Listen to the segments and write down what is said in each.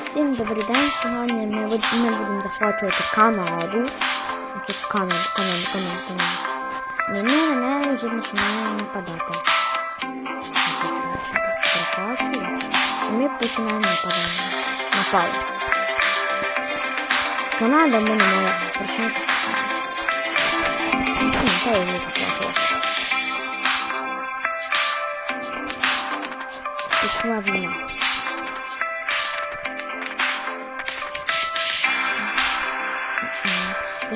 Всім добрий день. Сьогодні ми, ми будемо захвачувати Канаду. Оцю Канаду, Канаду, Канаду, Канаду. І ми на неї вже починаємо нападати. Прокачуємо. І ми починаємо нападати. Напали. Канада ми не має прощати. Та я не захвачував.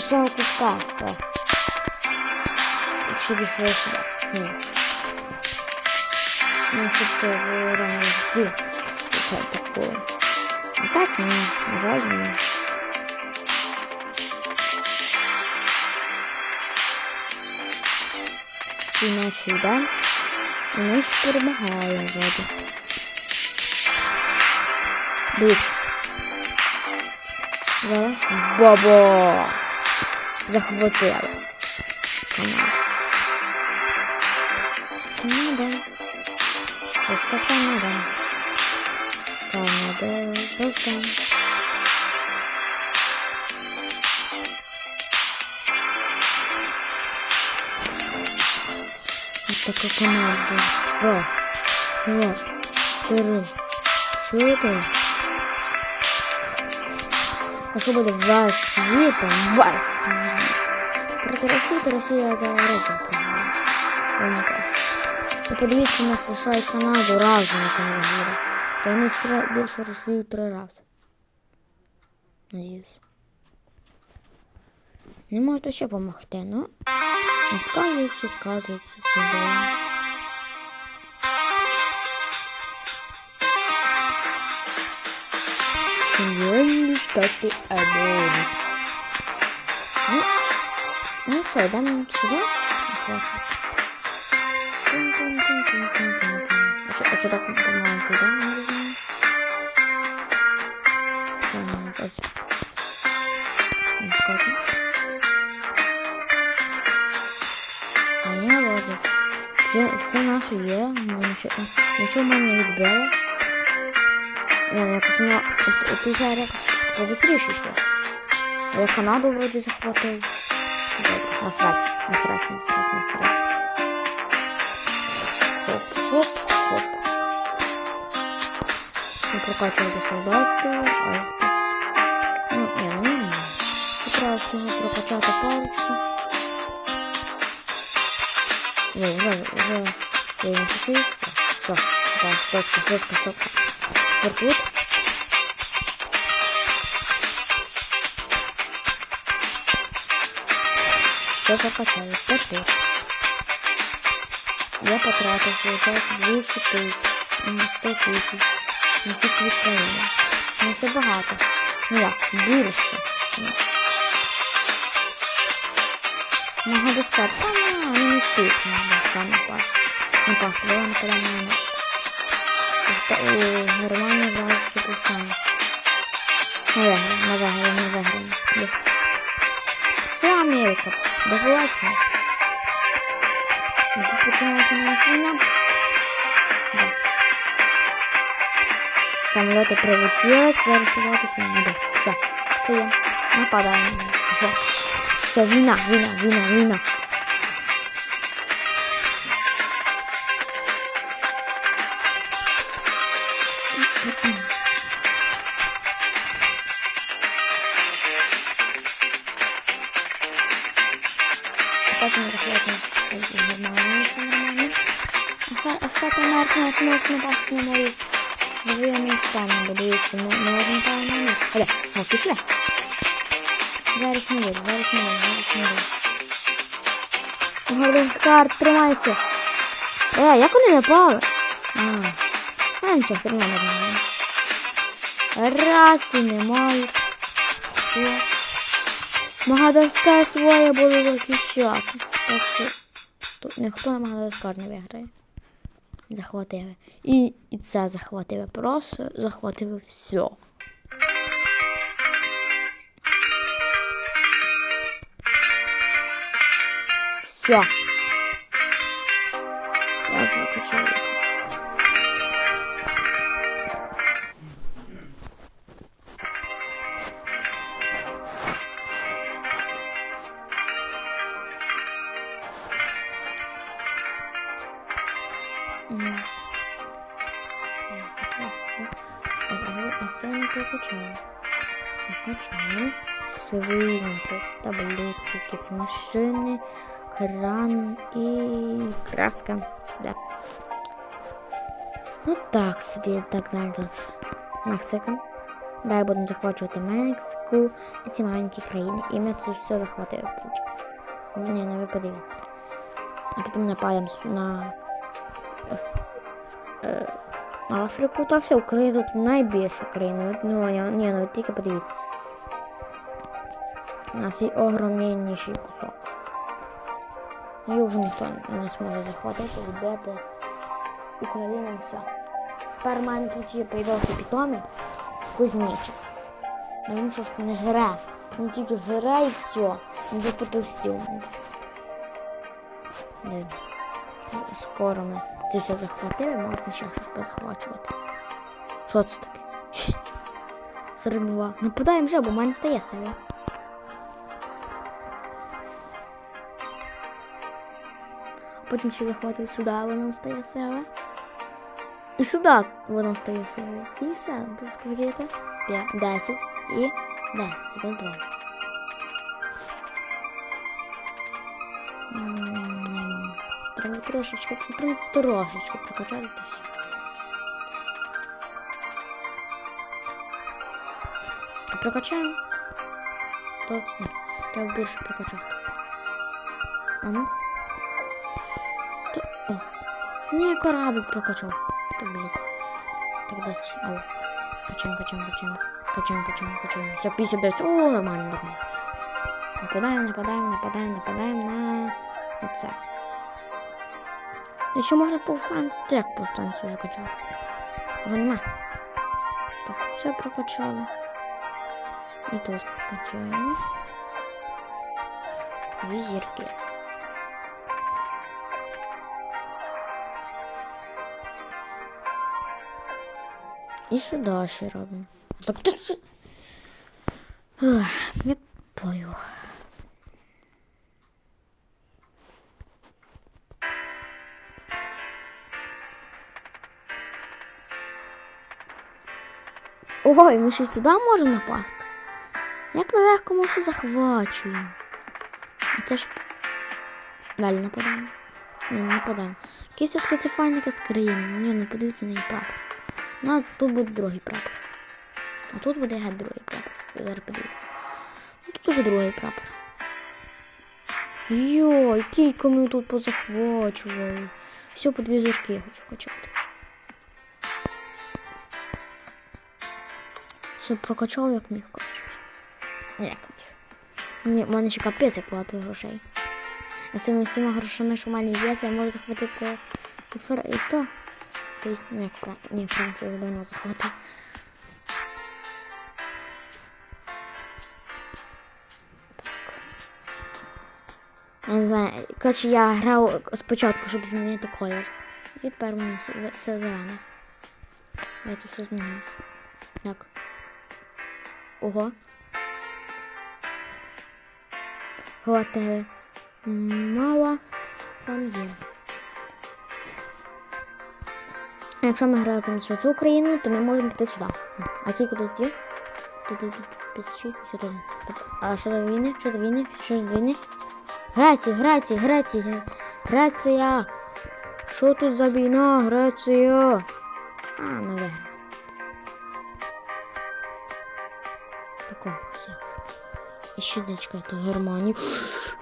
Лишного куска. О. Щоб їх вийшло. Ні. Ну, щоб це було рано жди. Це таке. А так ні, на жаль, ні. І наші йде. І ми ж перемагаємо вроді. Дивіться. Зараз. Бабо! Захватили. Канада. Канада. Просто Канада. Канада. Просто. Вот такая Канада. Раз. Два. Три. Чотири. А що буде весь світ, там весь світ. Проти Росії, то Росія за Європу програє. Я вам кажу. І подивіться на США і Канаду разом, вони буде. То вони сра- більше Росію три рази. Надіюсь. Не можете ще допомогти, ну. Вказується, вказується, це було. Соединенные Штаты Америки. Ну, ну что, идем сюда? Хорошо. А что, а что так помаленьку, да? Что она опять? Не скажу. А не, вроде. Все, все наши. Ми Нічого, нічого мене не відбили. Ні, ну якось воно. Ти зараз якось побыстріше йшло. А я Канаду вроді захватив. Добре, насрать, насрать, насрать, насрать. Хоп, хоп, хоп. Не прокачувати солдату, а їх тут. Ну, ні, ну ні. Треба цього прокачати парочку. Вже, вже, вже 96. Все, сюди, сотка, сотка, сотка. Беркут. Все прокачали. Беркут. Я потратив, получается, 200 тисяч, м, 100 тисяч на ці країни. Ну це багато. Ну як, більше. Магадаскар. Та не встигли на Магадаскар напасти. Напасти, бо вони коли не Тобто у Германії вражеські повстанці. Не виграємо, не виграємо, не виграємо. Все, Америка, до побачення. Ну, Тут починається навіть війна. Да. Самолети прилетіли, зараз сюди снимати. Все, це є. Нападаємо. Все. Все, війна, війна, війна, війна. Потім захватимо нормально, все нормально. А Штати Америки на кнопку напасти не можуть. Диви, я не встану, бо дивіться, ми ми можемо там на них. Оля, ну пішли. Зараз не вийде, зараз не вийде, зараз не вийде. Горденскар, тримайся. Е, як вони напали? А, нічого, все одно нормально. Раз і немає. Все. Магадаскар своє було захищати. Так що тут ніхто на Магадаскар не виграє. Захватили. І, і це захватили. Просто захватили все. Все. Я прокачав. Не прокачаю. Свинку, таблетки, якісь машини, кран і краска. Да. Ну так собі, так далі. Мексика. Далі будемо захвачувати Мексику і ці маленькі країни. І ми тут все захватили. Ні, ну ви подивіться. А потім напаємо на е, Африку. Та все, Україна тут найбільша країна. Ну, ні, ні, ну тільки подивіться. У нас є огромніший кусок. Його вже ніхто не зможе захватити, відбити Україну все. Тепер в мене тут є появився питомець, кузнечик. Ну він що ж не жре. Він тільки жре і все. Він вже потовстів. Де? Скоро ми це все захватили, можна ще щось позахвачувати. Що це таке? 42. Нападаємо вже, бо в мене стає себе. Потім ще захватив сюди, воно стає себе. І сюди воно стає себе. І все. Це скільки? 5, 10 і 10. Це буде 20. М, Треба трошечки, трошечки прокачати то все. Прокачаємо. То ні, треба більше прокачати. А ну. То, о. Ні, корабль прокачав. То, блін. Так десь. Ау. Качаємо, качаємо, качаємо. Качаємо, качаємо, качаємо. Все, 59. О, нормально, нормально. Нападаємо, нападаємо, нападаємо, нападаємо на оце. І ще можна повстанці. Та Як повстанці вже качали? Його нема. Так, все прокачали. І тут качаємо. Візірки. І сюди ще робимо. Так ти що? Ах, Я пою. Ой, ми ще сюди можемо напасти. Як ми легко ми все захвачуємо. А це ж. Далі нападаємо. Ні, не нападаємо. Якийсь все-таки це файна країна. Ні, не подивіться на її прапор. Ну, а тут буде другий прапор. А тут буде геть другий прапор. Зараз подивіться. Ну, тут уже другий прапор. Йой, кілька ми тут позахвачували. Все по дві зірки хочу качати. Все прокачав як міг, коротше. Як міг. В мене ще капець як багато грошей. А з цими всіма грошами, що в мене є, я можу захватити і, фр... і то. Тобто, ну як Фран... Ні, Францію давно захватив. Я не знаю, коротше, я грав спочатку, щоб змінити колір. І тепер у все зелене. Я це все зміню. Так. Ого. Готові. Мало там є. Якщо ми граємо цю цю країну, то ми можемо піти сюди. А тільки тут є? Тут тут пісочі, все тут. Так, А що за війни? Що за війни? Що за війни? Греція, Греція, Гре- Греція. Що тут за війна, Греція? А, виграли. Ще то Германія.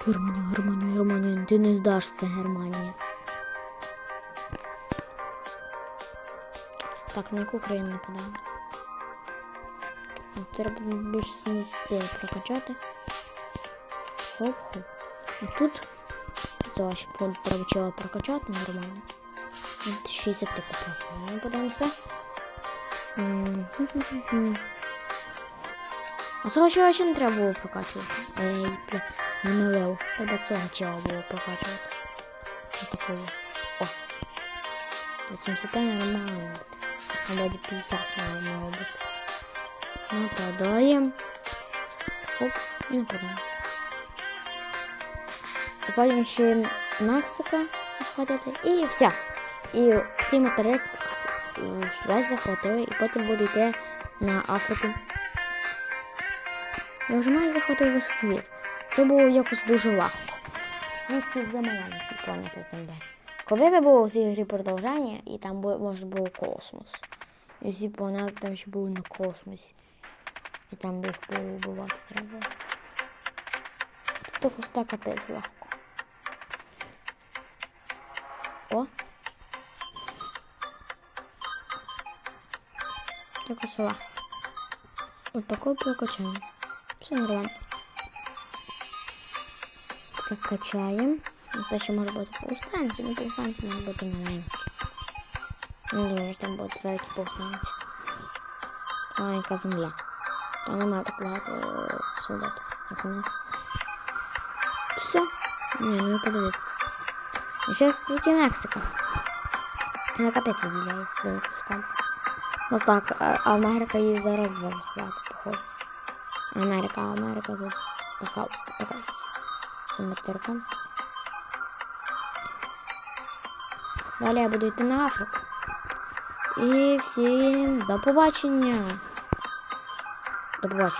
Германія, Германія, Германія. Ти не здашся, Германія. Так, на яку країну нападаємо? Треба більше 79 прокачати. Хоп-хоп. А тут це ваш фонд треба чого прокачати нормально. От 60 купив. Ну, подивимося. А цього не треба було прокачувати. Ей, бля, не навив. Треба цього чого було прокачувати. Отакого. О. 80 нормально буде. А буде 50 мало бути. Нападаємо. Хоп, і нападаємо. Потім ще Мексика захватити і все. І цей материк е, весь захватили, і потім буде йти на Африку. Захватив весь світ. Це було якось дуже легко. Світ замаленький, планета Земля. Коли би було в цій грі продовження, і там бу- може був космос. І всі планети там ще були на космосі. І там би їх було вбивати треба. Тут якось так капець легко. О! Якось легко. От такою прокачаємо. Все. Так качаємо. Те, що може бути повстанці, ну повстанці можуть бути маленькі. Не думаю, що там будуть великі повстанці. Маленька земля. Там немає так багато е, солдат, як у нас. Все. Ні, ну і подивіться. І ще тільки Мексика. Вона капець виділяється своїм куском. Ну так, а а Америка її зараз два захвати, походу. Америка, Америка тут така, така з цим материком. Далі я буду йти на Африку. І всім до побачення. До побачення.